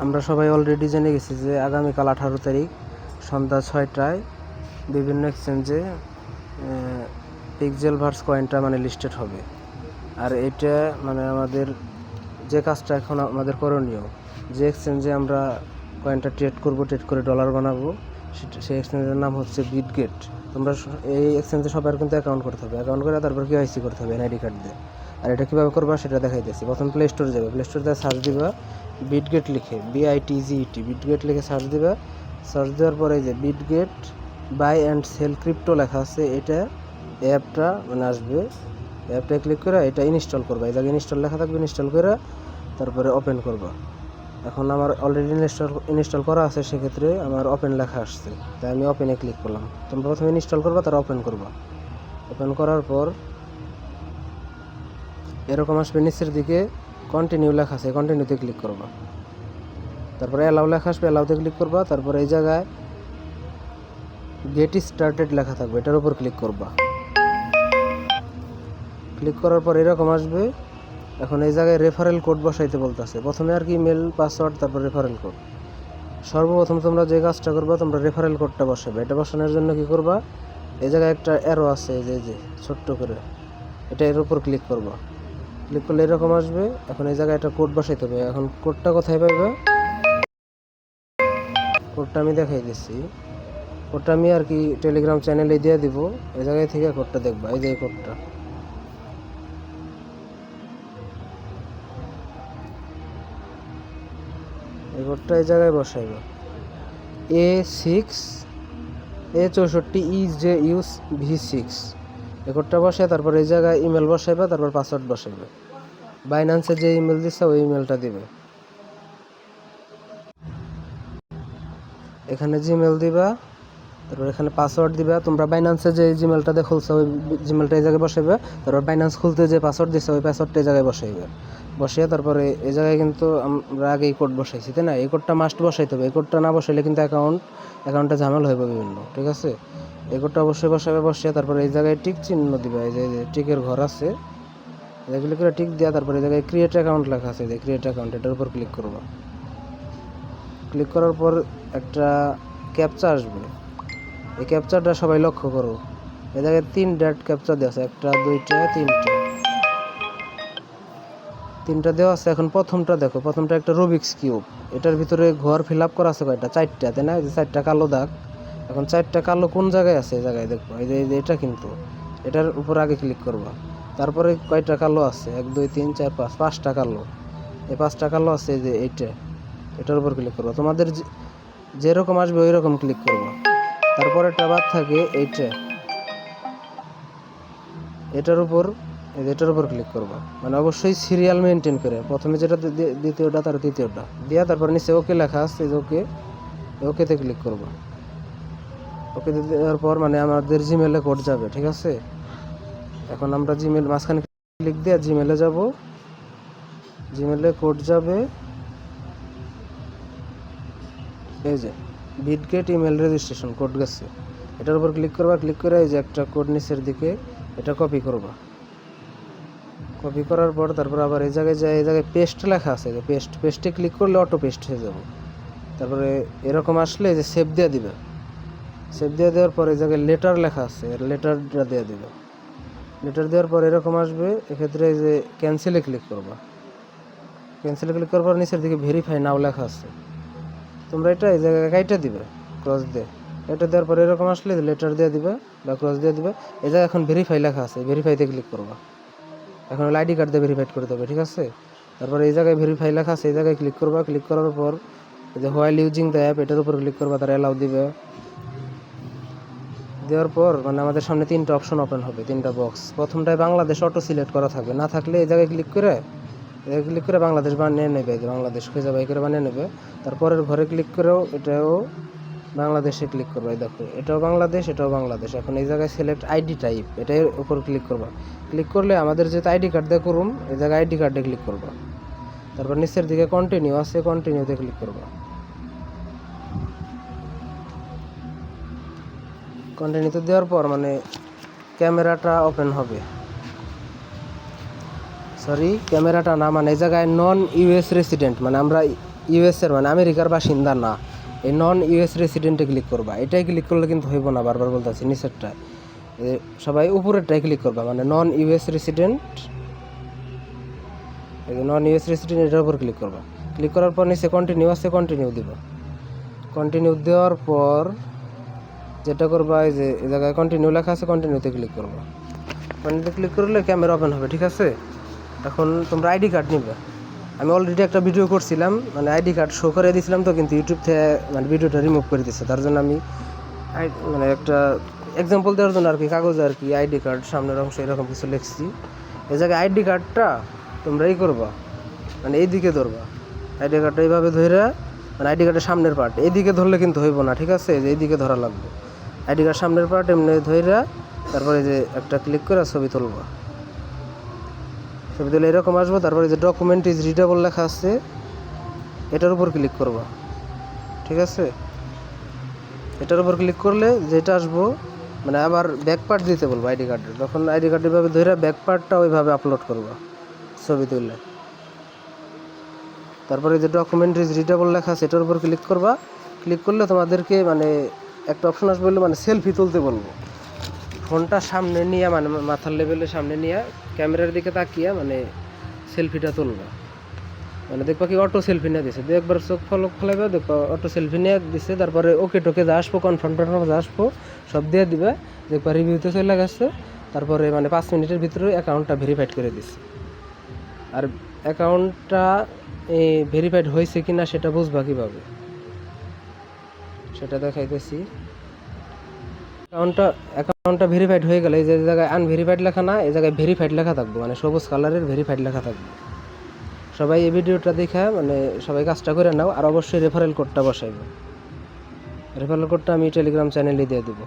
আমরা সবাই অলরেডি জেনে গেছি যে আগামীকাল আঠারো তারিখ সন্ধ্যা ছয়টায় বিভিন্ন এক্সচেঞ্জে পিকজেল ভার্স কয়েনটা মানে লিস্টেড হবে। আর এটা মানে আমাদের যে কাজটা এখন আমাদের করণীয়, যে এক্সচেঞ্জে আমরা কয়েনটা ট্রেড করব ট্রেড করে ডলার বানাবো, সেটা সেই এক্সচেঞ্জের নাম হচ্ছে বিটগেট তোমরা এই এক্সচেঞ্জে সবার কিন্তু অ্যাকাউন্ট করতে হবে। অ্যাকাউন্ট করে তারপর কেওয়াইসি করতে হবে এনআইডি কার্ড দিয়ে। আর এটা কীভাবে করবা সেটা দেখাইতেছি। প্রথম প্লে স্টোরে যাবে। প্লে স্টোর দিয়ে সার্চ দিবা বিটগেট লিখে B I T G E T Bitget লিখে সার্চ দিবা। সার্চ দেওয়ার পরে যে Bitget buy and sell crypto লেখা আছে, এটা অ্যাপটা মানে আসবে। অ্যাপটা ক্লিক করে এটা ইনস্টল করবা। এই জায়গায় ইনস্টল লেখা থাকবে ইনস্টল করে তারপরে ওপেন করবা। এখন আমার অলরেডি ইনস্টল ইনস্টল করা আছে, সেক্ষেত্রে আমার ওপেন লেখা আসছে। তাই আমি ওপেনে ক্লিক করলাম। তোমরা প্রথমে ইনস্টল করবা, তারপর ওপেন করবা। ওপেন করার পর এরকম আসবে নিচের দিকে। কন্টিনিউ লেখা আছে কন্টিনিউতে ক্লিক করবা। তারপরে অ্যালাউ লেখা আসবে অ্যালাউতে ক্লিক করবা, তারপরে এই জায়গায় গেট স্টার্টেড লেখা থাকবে, এটার উপর ক্লিক করবা। ক্লিক করার পর এরকম আসবে, এখন এই জায়গায় রেফারেল কোড বসাইতে বলতেছে। প্রথমে আর কি মেল পাসওয়ার্ড তারপর রেফারেল কোড সর্বপ্রথম তোমরা যে কাজটা করবা, তোমরা রেফারেল কোডটা বসাবে। এটা বসানোর জন্য কি করবা? এই জায়গায় একটা অ্যারো আছে যে যে, ছোট্ট করে। এটা এর উপর ক্লিক করবা। ক্লিক করলে এরকম আসবে। এখন এই জায়গায় একটা কোড বসাইতে হবে। এখন কোডটা কোথায় পাবে কোডটা আমি দেখাই দিচ্ছি। কোডটা আমি আর কি টেলিগ্রাম চ্যানেলে দিয়ে দিব। এই জায়গায় থেকে কোডটা দেখবা। এই যে কোডটা এই কোডটা এই জায়গায় বসাইবে। এ সিক্স এ চৌষট্টি E J use V six এই বসে তারপর এই জায়গায় ইমেল বসাইবে, তারপর পাসওয়ার্ড বসাইবে। বাইন্যান্সে যে ইমেল দিচ্ছে ওই ইমেলটা দিবে। এখানে জিমেল দিবা, তারপর এখানে পাসওয়ার্ড দিবা। তোমরা বাইন্যান্সে যে জিমেলটা দিয়ে ওই জিমেলটা এই জায়গায় বসাইবে। তারপর বাইন্যান্স খুলতে যে পাসওয়ার্ড দিচ্ছে ওই পাসওয়ার্ডটা এই জায়গায় বসাইবে। বসিয়ে তারপরে এই জায়গায় কিন্তু আমরা আগে এই কোড বসাইছি, তাই না? এই কোডটা মাস্ট বসাইতে হবে। এই কোডটা না বসাইলে কিন্তু অ্যাকাউন্ট অ্যাকাউন্টে ঝামেলা হইবে বিভিন্ন, ঠিক আছে? এই কোডটা অবশ্যই বসাবে, বসিয়ে তারপরে এই জায়গায় টিক চিহ্ন দিবে। এই যে টিকের ঘর আছে, এগুলো করে টিক দেওয়া তারপরে এই জায়গায় ক্রিয়েট অ্যাকাউন্ট লেখা আছে। যে ক্রিয়েট অ্যাকাউন্ট এটার উপর ক্লিক করব। ক্লিক করার পর একটা ক্যাপচা আসবে। এই ক্যাপচারটা সবাই লক্ষ্য করো। এই জায়গায় তিন ডেট ক্যাপচা দেওয়া আছে। একটা, দুইটা, তিনটা। তিনটা দেওয়া আছে। এখন প্রথমটা দেখো, প্রথমটা একটা রুবিক্স কিউব এটার ভিতরে ঘর ফিল আপ করা আছে কয়টা? চারটা, তাই না? চারটা কালো দাগ। এখন চারটা কালো কোন জায়গায় আছে? এই জায়গায় দেখব এই যে এটা কিন্তু। এটার উপর আগে ক্লিক করবা। তারপরে কয়টা কালো আছে? এক, দুই, তিন, চার, পাঁচ, পাঁচটা কালো। এই পাঁচটা কালো আছে, এই যে এইটা। এটার উপর ক্লিক করবা। তোমাদের যেরকম আসবে ওই রকম ক্লিক করবা। তারপরে একটা বাদ থাকে এইটা। এটার উপর এটার উপর ক্লিক করবা। মানে অবশ্যই সিরিয়াল মেনটেন করে। প্রথমে যেটা দ্বিতীয়টা তার তৃতীয়টা। দিয়া তারপর নিচে ওকে লেখা যে ওকে ওকেতে ক্লিক করবা। ওকে দেওয়ার পর মানে আমাদের জিমেলে কোড যাবে, ঠিক আছে? এখন আমরা জিমেল মাঝখানে ক্লিক দিয়ে জিমেলে যাব। জিমেলে কোড যাবে। এই যে বিটগেট ইমেল রেজিস্ট্রেশন কোড গেছে। এটার উপর ক্লিক করবা ক্লিক করে এই যে একটা কোড নিচের দিকে, এটা কপি করবা। কপি করার পর তারপর আবার এই জায়গায় যায়, এই জায়গায় পেস্ট লেখা আছে, যে পেস্ট পেস্টে ক্লিক করলে অটো পেস্ট হয়ে যাবে। তারপরে এরকম আসলে যে সেভ দিয়ে দিবে। সেভ দিয়ে দেওয়ার পর এই জায়গায় লেটার লেখা আছে লেটারটা দিয়ে দিবে। লেটার দেওয়ার পর এরকম আসবে, এক্ষেত্রে এই যে ক্যান্সেলে ক্লিক করবা। ক্যান্সেলে ক্লিক করার পর নিচের দিকে ভেরিফাই নাও লেখা আছে। তোমরা এটা এই জায়গায় কাইটা দিবে ক্রস দিয়ে। এটা দেওয়ার পর এরকম আসলে লেটার দিয়ে দিবে বা ক্রস দিয়ে দিবে, এই জায়গায় এখন ভেরিফাই লেখা আছে ভেরিফাইতে ক্লিক করবা। এখন আইডি কার্ড দিয়ে ভেরিফাইড করতে হবে ঠিক আছে? তারপরে এই জায়গায় ভেরিফাই লেখা আছে, এই জায়গায় ক্লিক করবা ক্লিক করার পর যে হোয়াইল ইউজিং দ্য অ্যাপ এটার উপর ক্লিক করবা, তারা অ্যালাউ দিবে। দেওয়ার পর মানে আমাদের সামনে তিনটা অপশন ওপেন হবে, তিনটা বক্স প্রথমটায় বাংলাদেশ অটো সিলেক্ট করা থাকবে। না থাকলে এই জায়গায় ক্লিক করে, এই ক্লিক করে বাংলাদেশ বানিয়ে নেবে বাংলাদেশ খুঁজে বাই করে বানিয়ে নেবে। তারপরের ঘরে ক্লিক করেও এটাও বাংলাদেশে ক্লিক করবে দেখো। এটাও বাংলাদেশ এটাও বাংলাদেশ। এখন এই জায়গায় সিলেক্ট আইডি টাইপ এটার উপর ক্লিক করবা। ক্লিক করলে আমাদের যেহেতু আইডি কার্ড দিয়ে করুম এই জায়গায় আইডি কার্ডে ক্লিক করবা। তারপর নিচের দিকে কন্টিনিউ আছে কন্টিনিউতে ক্লিক করবা। কন্টিনিউতে দেওয়ার পর মানে ক্যামেরাটা ওপেন হবে। সরি ক্যামেরাটা না মানে এই জায়গায় নন ইউএস রেসিডেন্ট মানে আমরা ইউএসের মানে আমেরিকার বাসিন্দা না। এই নন ইউএস রেসিডেন্টে ক্লিক করবা। এটাই ক্লিক করলে কিন্তু হইব না বারবার বলতেছি নিচেরটায় এ, সবাই উপরেরটাই ক্লিক করবা মানে non US resident non US resident এটার উপর ক্লিক করবা। ক্লিক করার পর নিচে কন্টিনিউ আছে কন্টিনিউ দিবা। কন্টিনিউ দেওয়ার পর যেটা করবা এই যে এই জায়গায় কন্টিনিউ লেখা আছে কন্টিনিউতে ক্লিক করবা। কন্টিনিউতে ক্লিক করলে ক্যামেরা ওপেন হবে ঠিক আছে? এখন তোমরা আইডি কার্ড নিবে। আমি অলরেডি একটা ভিডিও করছিলাম মানে আইডি কার্ড শো করে দিয়েছিলাম তো, কিন্তু ইউটিউব থেকে মানে ভিডিওটা রিমুভ করে দিচ্ছে তার জন্য আমি মানে একটা এক্সাম্পল দেওয়ার জন্য আর কি, কাগজে আর কি আইডি কার্ড সামনের অংশ এরকম কিছু লিখছি। এই জায়গায় আইডি কার্ডটা তোমরা এই করবা মানে এইদিকে ধরবা। আইডি কার্ডটা এইভাবে ধরে মানে আইডি কার্ডের সামনের পার্ট এইদিকে ধরলে কিন্তু হইব না, ঠিক আছে? এইদিকে ধরা লাগবে। আইডি কার্ড সামনের পার্ট এমনি ধইরা, তারপরে যে একটা ক্লিক করে ছবি তুলবা। ছবি তুলে এরকম আসব, তারপরে যে ডকুমেন্ট ইজ রিডেবল লেখা আছে, এটার উপর ক্লিক করবা। ঠিক আছে? এটার উপর ক্লিক করলে যেটা আসব মানে আবার ব্যাক পার্ট দিতে বলব আইডি কার্ডের তখন আইডি কার্ড এভাবে ধরে ব্যাক পার্টটা ওইভাবে আপলোড করবা ছবি তুললে। তারপরে যে ডকুমেন্ট ইজ রিডেবল লেখা আছে, এটার উপর ক্লিক করবা। ক্লিক করলে তোমাদেরকে মানে একটা অপশন আসবে বলল মানে সেলফি তুলতে বলব। ফোনটা সামনে নিয়ে মানে মাথার লেভেলের সামনে নিয়ে ক্যামেরার দিকে তাকিয়ে মানে সেলফিটা তুলবা। মানে দেখবা কি অটো সেলফি নিয়ে দিছে। দু একবার চোখ ফলক ফলাইবে, দেখবা অটো সেলফি নিয়ে দিছে, তারপরে ওকে টোকে যা আসব কনফার্ম টনফার্ম যা আসব, সব দিয়ে দিবে। দেখবা রিভিউতে চলে গেছে, তারপরে মানে পাঁচ মিনিটের ভিতরে অ্যাকাউন্টটা ভেরিফাইড করে দিছে। আর অ্যাকাউন্টটা ভেরিফাইড হয়েছে কি না সেটা বুঝবা কীভাবে? সেটা দেখাইতেছি। অ্যাকাউন্টটা অ্যাকাউন্টটা ভেরিফাইড হয়ে গেলে যে জায়গায় আনভেরিফাইড লেখা না, এই জায়গায় ভেরিফাইড লেখা থাকবে। মানে সবুজ কালারের ভেরিফাইড লেখা থাকবে। সবাই এই ভিডিওটা দেখে মানে সবাই কাজটা করে নাও, আর অবশ্যই রেফারেল কোডটা বসাইবে। রেফারেল কোডটা আমি টেলিগ্রাম চ্যানেলে দিয়ে দেবো।